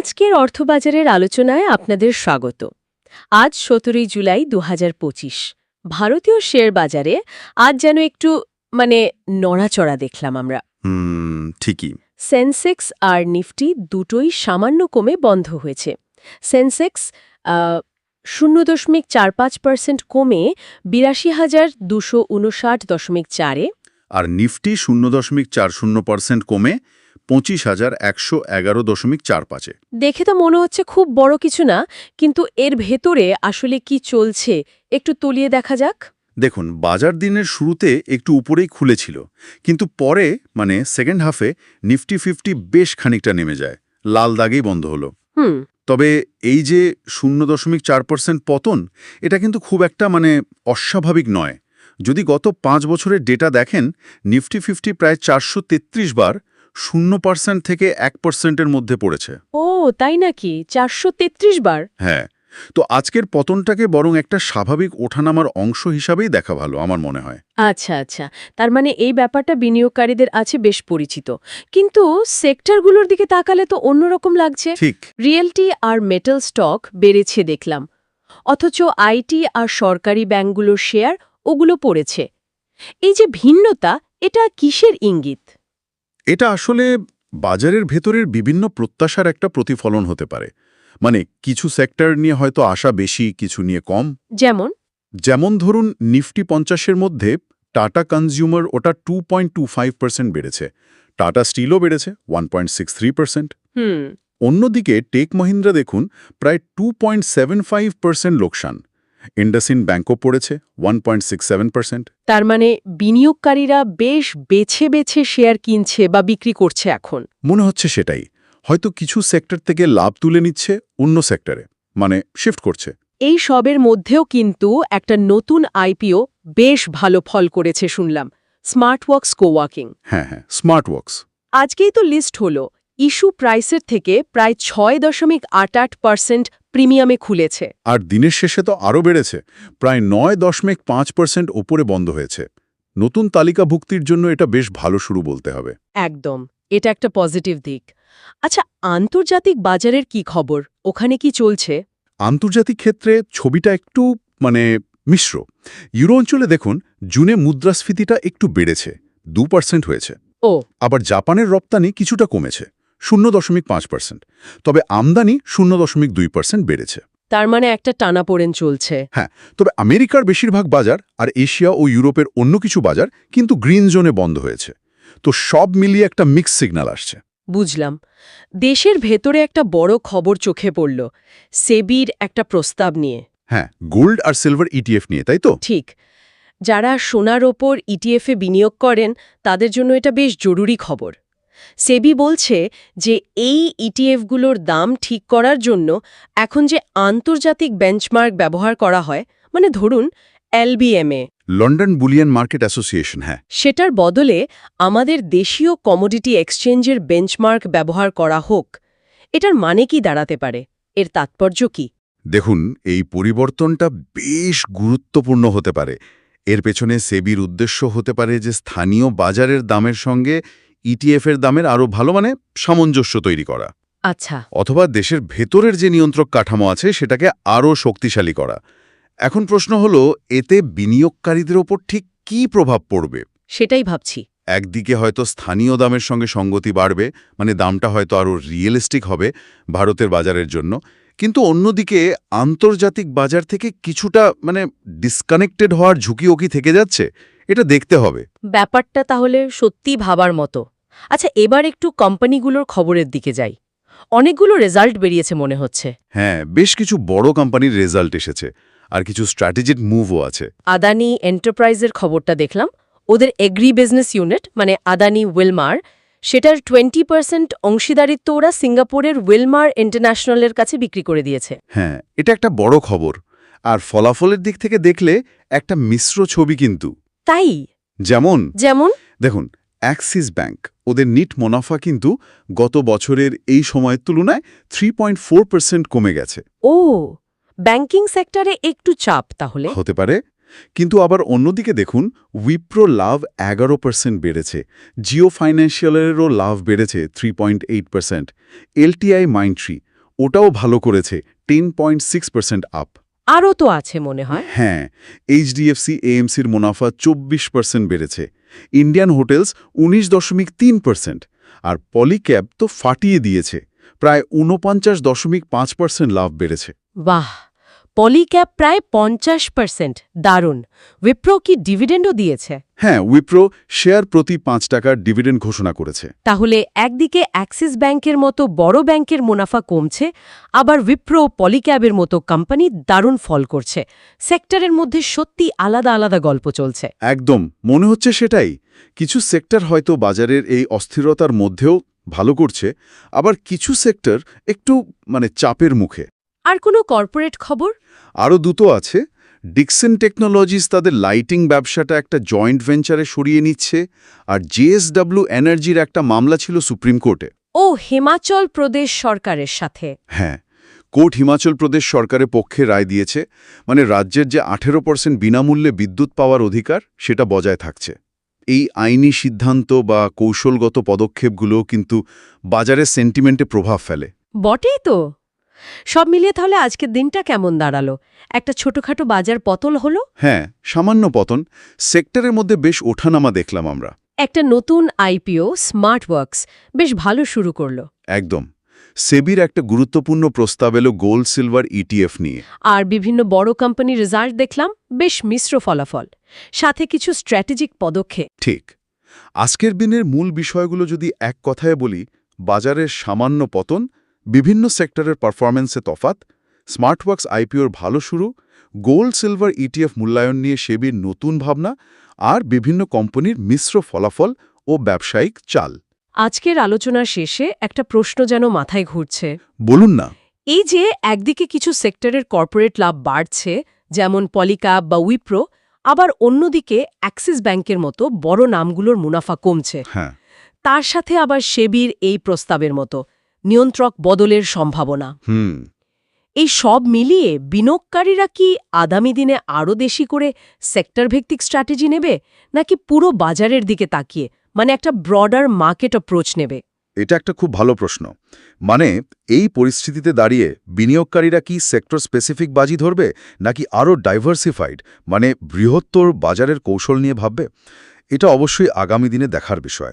আজকের অর্থবাজারের আলোচনায় আপনাদের স্বাগত। আজ সতেরোই জুলাই দুহাজার পঁচিশ। ভারতীয় শেয়ার বাজারে আজ যেন একটু মানে নড়াচড়া দেখলাম আমরা। হুম ঠিকই। সেন্সেক্স আর নিফটি দুটোই সামান্য কমে বন্ধ হয়েছে। সেন্সেক্স শূন্য দশমিক চার পাঁচ পার্সেন্ট কমে বিরাশি হাজার দুশো উনষাট দশমিক চারে। আর নিফটি শূন্য দশমিক চার শূন্য পার্সেন্ট কমে পঁচিশ হাজার একশো এগারো দশমিক চার পাঁচে। দেখে তো মনে হচ্ছে খুব বড় কিছু না কিন্তু এর ভেতরে আসলে কি চলছে একটু তলিয়ে দেখা যাক। দেখুন বাজার দিনের শুরুতে একটু উপরেই খুলেছিল কিন্তু পরে মানে সেকেন্ড হাফে নিফটি ফিফটি বেশ খানিকটা নেমে যায় লাল দাগেই বন্ধ হলো। হুম। তবে এই যে শূন্য দশমিক চার পার্সেন্ট পতন এটা কিন্তু খুব একটা মানে অস্বাভাবিক নয়। যদি গত পাঁচ বছরের ডেটা দেখেন নিফটি ফিফটি প্রায় চারশো তেত্রিশ বার শূন্য পার্সেন্ট থেকে এক পার্সেন্টের মধ্যে পড়েছে। ও তাই নাকি? চারশো তেত্রিশ বার? হ্যাঁ। তো আজকের পতনটাকে বরং একটা স্বাভাবিক ওঠানামার অংশ হিসাবেই দেখা ভালো আমার মনে হয়। আচ্ছা আচ্ছা। তার মানে এই ব্যাপারটা বিনিয়োগকারীদের আছে বেশ পরিচিত। কিন্তু সেক্টরগুলোর দিকে তাকালে তো অন্যরকম লাগছে। ঠিক। রিয়েলটি আর মেটাল স্টক বেড়েছে দেখলাম। অথচ আইটি আর সরকারি ব্যাংকগুলোর শেয়ার ওগুলো পড়েছে। এই যে ভিন্নতা এটা কিসের ইঙ্গিত? এটা আসলে বাজারের ভেতরের বিভিন্ন প্রত্যাশার একটা প্রতিফলন হতে পারে। মানে কিছু সেক্টর নিয়ে হয়তো আশা বেশি কিছু নিয়ে কম। যেমন? যেমন ধরুন নিফটি পঞ্চাশের মধ্যে টাটা কনজিউমার ওটা two point two five percent বেড়েছে। টাটা স্টিলও বেড়েছে one point six three percent অন্যদিকে টেক মহিন্দ্রা দেখুন প্রায় two point seven five percent লোকসান। ইন্ডাসিন ব্যাঙ্কও পড়েছে ওয়ান তার মানে বিনিয়োগকারীরা বেশ বেছে বেছে শেয়ার কিনছে বা বিক্রি করছে এখন। মনে হচ্ছে সেটাই। হয়তো কিছু সেক্টর থেকে লাভ তুলে নিচ্ছে অন্য সেক্টরে মানে শিফট করছে। এই সবের মধ্যেও কিন্তু একটা নতুন আইপিও বেশ ভালো ফল করেছে শুনলাম। স্মার্টওয়ার্কস কোওয়াকিং হ্যাঁ হ্যাঁ স্মার্ট ওয়ার্কস আজকেই তো লিস্ট হলো। ইস্যু প্রাইসের থেকে প্রায় ছয় দশমিক আট আট পার্সেন্ট প্রিমিয়ামে খুলেছে। আর দিনের শেষে তো আরও বেড়েছে। প্রায় নয় দশমিক পাঁচ পার্সেন্ট ওপরে বন্ধ হয়েছে। নতুন তালিকাভুক্তির জন্য এটা বেশ ভালো শুরু বলতে হবে। একদম। এটা একটা পজিটিভ দিক। আচ্ছা আন্তর্জাতিক বাজারের কি খবর? ওখানে কি চলছে? আন্তর্জাতিক ক্ষেত্রে ছবিটা একটু মানে মিশ্র। ইউরো অঞ্চলে দেখুন জুনে মুদ্রাস্ফীতিটা একটু বেড়েছে। দু পার্সেন্ট হয়েছে। ও। আবার জাপানের রপ্তানি কিছুটা কমেছে। শূন্য দশমিক পাঁচ পার্সেন্ট। তবে আমদানি শূন্য দশমিক দুই পার্সেন্ট বেড়েছে। তার মানে একটা টানাপোড়েন চলছে। হ্যাঁ তবে আমেরিকার বেশিরভাগ বাজার আর এশিয়া ও ইউরোপের অন্য কিছু বাজার কিন্তু গ্রিন জোনে বন্ধ হয়েছে। তো সব মিলিয়ে একটা মিক্স সিগন্যাল আসছে। বুঝলাম। দেশের ভেতরে একটা বড় খবর চোখে পড়ল সেবির একটা প্রস্তাব নিয়ে। হ্যাঁ গোল্ড আর সিলভার ইটিএফ নিয়ে তাই তো? ঠিক। যারা সোনার ওপর ইটিএফে বিনিয়োগ করেন তাদের জন্য এটা বেশ জরুরি খবর। সেবি বলছে যে এই ইটিএফগুলোর দাম ঠিক করার জন্য এখন যে আন্তর্জাতিক বেঞ্চমার্ক ব্যবহার করা হয় মানে ধরুন LBMA London bullion market association হ্যাঁ। সেটার বদলে আমাদের দেশীয় কমোডিটি এক্সচেঞ্জের বেঞ্চমার্ক ব্যবহার করা হোক এটার মানে কি দাঁড়াতে পারে? এর তাৎপর্য কি? দেখুন এই পরিবর্তনটা বেশ গুরুত্বপূর্ণ হতে পারে। এর পেছনে সেবির উদ্দেশ্য হতে পারে যে স্থানীয় বাজারের দামের সঙ্গে ইটিএফ এর দামের আরও ভালো মানে সামঞ্জস্য তৈরি করা। আচ্ছা। অথবা দেশের ভেতরের যে নিয়ন্ত্রক কাঠামো আছে সেটাকে আরও শক্তিশালী করা। এখন প্রশ্ন হলো এতে বিনিয়োগকারীদের ওপর ঠিক কী প্রভাব পড়বে? সেটাই ভাবছি। একদিকে হয়তো স্থানীয় দামের সঙ্গে সঙ্গতি বাড়বে মানে দামটা হয়তো আরও রিয়েলিস্টিক হবে ভারতের বাজারের জন্য। কিন্তু অন্যদিকে আন্তর্জাতিক বাজার থেকে কিছুটা মানে ডিসকানেক্টেড হওয়ার ঝুঁকিও কি থেকে যাচ্ছে? এটা দেখতে হবে। ব্যাপারটা তাহলে সত্যি ভাবার মতো। আচ্ছা এবার একটু কোম্পানিগুলোর খবরের দিকে যাই। অনেকগুলো রেজাল্ট বেরিয়েছে মনে হচ্ছে। হ্যাঁ বেশ কিছু বড় কোম্পানির রেজাল্ট এসেছে আর কিছু স্ট্র্যাটেজিক মুভও আছে। আদানি এন্টারপ্রাইজের খবরটা দেখলাম। ওদের এগ্রি বিজনেস ইউনিট মানে আদানি ওয়েলমার সেটার টোয়েন্টি পার্সেন্ট অংশীদারিত্ব ওরা সিঙ্গাপুরের ওয়েলমার ইন্টারন্যাশনালের কাছে বিক্রি করে দিয়েছে। হ্যাঁ এটা একটা বড় খবর। আর ফলাফলের দিক থেকে দেখলে একটা মিশ্র ছবি কিন্তু। তাই? যেমন? যেমন? দেখুন অ্যাক্সিস ব্যাংক ওদের নিট মুনাফা কিন্তু গত বছরের এই সময়ের তুলনায় থ্রি কমে গেছে। ও ব্যাংকিং সেক্টরে একটু চাপ তাহলে? হতে পারে। কিন্তু আবার অন্যদিকে দেখুন উইপ্রো লাভ এগারো পার্সেন্ট বেড়েছে জিও ফাইন্যান্সিয়ালেরও লাভ বেড়েছে three point eight percent LTI Mindtree ওটাও ভালো করেছে ten point six percent up আরও তো আছে মনে হয়। হ্যাঁ এইচডিএফসি এএমসির মুনাফা চব্বিশ পার্সেন্ট বেড়েছে। ইন্ডিয়ান হোটেলস উনিশ দশমিক তিন পার্সেন্ট আর পলিক্যাব তো ফাটিয়ে দিয়েছে। প্রায় ঊনপঞ্চাশ দশমিক পাঁচ পার্সেন্ট লাভ বেড়েছে। বাহ! পলিক্যাপ প্রায় পঞ্চাশ পার্সেন্ট। দারুণ। উইপ্রো কি ডিভিডেন্ডও দিয়েছে? হ্যাঁ উইপ্রো শেয়ার প্রতি পাঁচ টাকার ডিভিডেন্ড ঘোষণা করেছে। তাহলে একদিকে অ্যাক্সিস ব্যাংকের মতো বড় ব্যাংকের মুনাফা কমছে আবার উইপ্রো পলিক্যাবের মতো কোম্পানি দারুণ ফল করছে। সেক্টরের মধ্যে সত্যি আলাদা আলাদা গল্প চলছে। একদম মনে হচ্ছে সেটাই। কিছু সেক্টর হয়তো বাজারের এই অস্থিরতার মধ্যেও ভালো করছে আবার কিছু সেক্টর একটু মানে চাপের মুখে। আর কোনো কর্পোরেট খবর? আরও দুটো আছে। ডিকসন টেকনোলজিস তাদের লাইটিং ব্যবসাটা একটা জয়েন্ট ভেঞ্চারে সরিয়ে নিচ্ছে আর জেএসডব্লিউ এনার্জির একটা মামলা ছিল সুপ্রিম কোর্টে। ও হিমাচল প্রদেশ সরকারের সাথে। হ্যাঁ কোর্ট হিমাচল প্রদেশ সরকারের পক্ষে রায় দিয়েছে মানে রাজ্যের যে আঠেরো পার্সেন্ট বিনামূল্যে বিদ্যুৎ পাওয়ার অধিকার সেটা বজায় থাকছে। এই আইনি সিদ্ধান্ত বা কৌশলগত পদক্ষেপগুলোও কিন্তু বাজারের সেন্টিমেন্টে প্রভাব ফেলে। বটেই তো। সব মিলিয়ে তাহলে আজকের দিনটা কেমন দাঁড়াল? একটা ছোটখাটো বাজার পতল হলো? হ্যাঁ সামান্য পতন। সেক্টরের মধ্যে বেশ ওঠানামা দেখলাম আমরা। একটা নতুন আইপিও স্মার্ট ওয়ার্কস বেশ ভালো শুরু করল। একদম। সেবির একটা গুরুত্বপূর্ণ প্রস্তাব এলো গোল্ড সিলভার ইটিএফ নিয়ে। আর বিভিন্ন বড় কোম্পানি রেজাল্ট দেখলাম বেশ মিশ্র ফলাফল। সাথে কিছু স্ট্র্যাটেজিক পদক্ষেপ। ঠিক। আজকের দিনের মূল বিষয়গুলো যদি এক কথায় বলি বাজারের সামান্য পতন বিভিন্ন সেক্টরের পারফরম্যান্সে তফাত স্মার্টওয়ার্কস আইপিওর ভালো শুরু গোল্ড সিলভার ইটিএফ মূল্যায়ন নিয়ে সেবির নতুন ভাবনা আর বিভিন্ন কোম্পানির মিশ্র ফলাফল ও ব্যবসায়িক চাল। আজকের আলোচনার শেষে একটা প্রশ্ন যেন মাথায় ঘুরছে। বলুন না। এই যে একদিকে কিছু সেক্টরের কর্পোরেট লাভ বাড়ছে যেমন পলিক্যাব বা উইপ্রো আবার অন্যদিকে অ্যাক্সিস ব্যাংকের মতো বড় নামগুলোর মুনাফা কমছে। হ্যাঁ। তার সাথে আবার সেবির এই প্রস্তাবের মতো। নিয়ন্ত্রক বদলের সম্ভাবনা। হুম। এই সব মিলিয়ে বিনিয়োগকারীরা কি আগামী দিনে আরও বেশি করে সেক্টর ভিত্তিক স্ট্র্যাটেজি নেবে নাকি পুরো বাজারের দিকে তাকিয়ে মানে একটা ব্রডার মার্কেট অ্যাপ্রোচ নেবে? এটা একটা খুব ভালো প্রশ্ন। মানে এই পরিস্থিতিতে দাঁড়িয়ে বিনিয়োগকারীরা কি সেক্টর স্পেসিফিক বাজি ধরবে নাকি আরও ডাইভার্সিফাইড মানে বৃহত্তর বাজারের কৌশল নিয়ে ভাববে? এটা অবশ্যই আগামী দিনে দেখার বিষয়।